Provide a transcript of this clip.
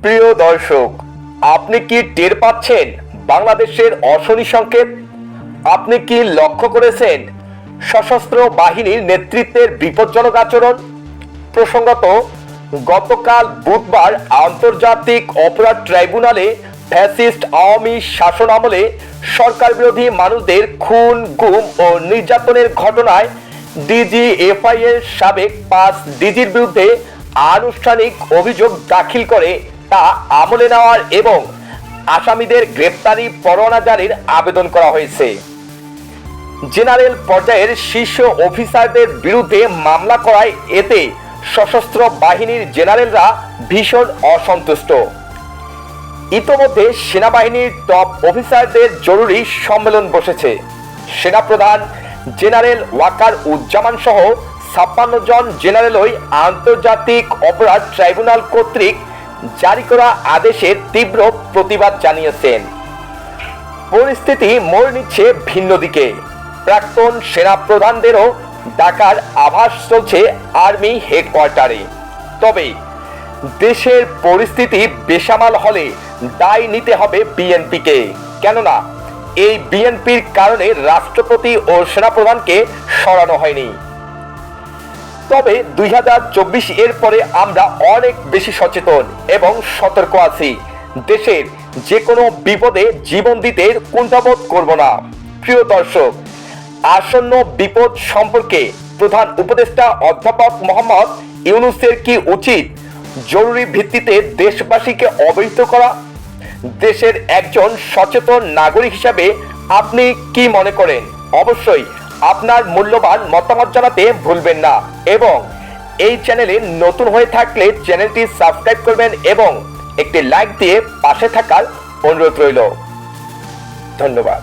প্রিয় দর্শক, আপনি কি টের পাচ্ছেন বাংলাদেশের অশনি সংকেত? আপনি কি লক্ষ্য করেছেন সশস্ত্র বাহিনীর নেতৃত্বের বিপজ্জনক আচরণ? প্রসঙ্গত, গতকাল বুধবার আন্তর্জাতিক অপরাধ ট্রাইব্যুনালে ফ্যাসিস্ট আওয়ামী শাসন আমলে সরকার বিরোধী মানুষদের খুন, গুম ও নির্যাতনের ঘটনায় ডিজিএফআই এর সাবেক পাঁচ ডিজির বিরুদ্ধে আনুষ্ঠানিক অভিযোগ দাখিল করে তা আমলে নেওয়ার এবং আসামিদের গ্রেপ্তারি পরোয়ানা জারির আবেদন করা হয়েছে। জেনারেল পর্যায়ের শীর্ষ অফিসারদের বিরুদ্ধে মামলা করায় এতে সশস্ত্র বাহিনীর জেনারেলরা ভীষণ অসন্তুষ্ট। ইতোমধ্যে সেনাবাহিনীর টপ অফিসারদের জরুরি সম্মেলন বসেছে। সেনাপ্রধান জেনারেল ওয়াকার উজ্জামান সহ ছাপ্পান্ন জন জেনারেলই আন্তর্জাতিক অপরাধ ট্রাইব্যুনাল কর্তৃক জারি করা আদেশের তীব্র প্রতিবাদ জানিয়েছেন। পরিস্থিতি মোড় নিচ্ছে ভিন্ন দিকে। প্রাক্তন সেনা প্রধানদেরও ডাকার আভাস চলছে আর্মি হেডকোয়ার্টারে। তবে দেশের পরিস্থিতি বেসামাল হলে দায় নিতে হবে বিএনপিকে। কেননা, এই বিএনপির কারণে রাষ্ট্রপতি ও সেনাপ্রধানকে সরানো হয়নি। তবে দুই হাজার চব্বিশ এর পরে আমরা অনেক বেশি সচেতন এবং সতর্ক আছি। দেশের যে কোনো বিপদে জীবন দিতে কুণ্ঠাবোধ করব না। প্রিয় দর্শক, আসন্ন বিপদ সম্পর্কে প্রধান উপদেষ্টা অধ্যাপক মোহাম্মদ ইউনুসের কি উচিত? জরুরি ভিত্তিতে দেশবাসীকে অবহিত করা? দেশের একজন সচেতন নাগরিক হিসাবে আপনি কি মনে করেন? অবশ্যই আপনার মূল্যবান মতামত জানাতে ভুলবেন না। এবং এই চ্যানেলে নতুন হয়ে থাকলে চ্যানেলটি সাবস্ক্রাইব করবেন এবং একটি লাইক দিয়ে পাশে থাকার অনুরোধ রইল। ধন্যবাদ।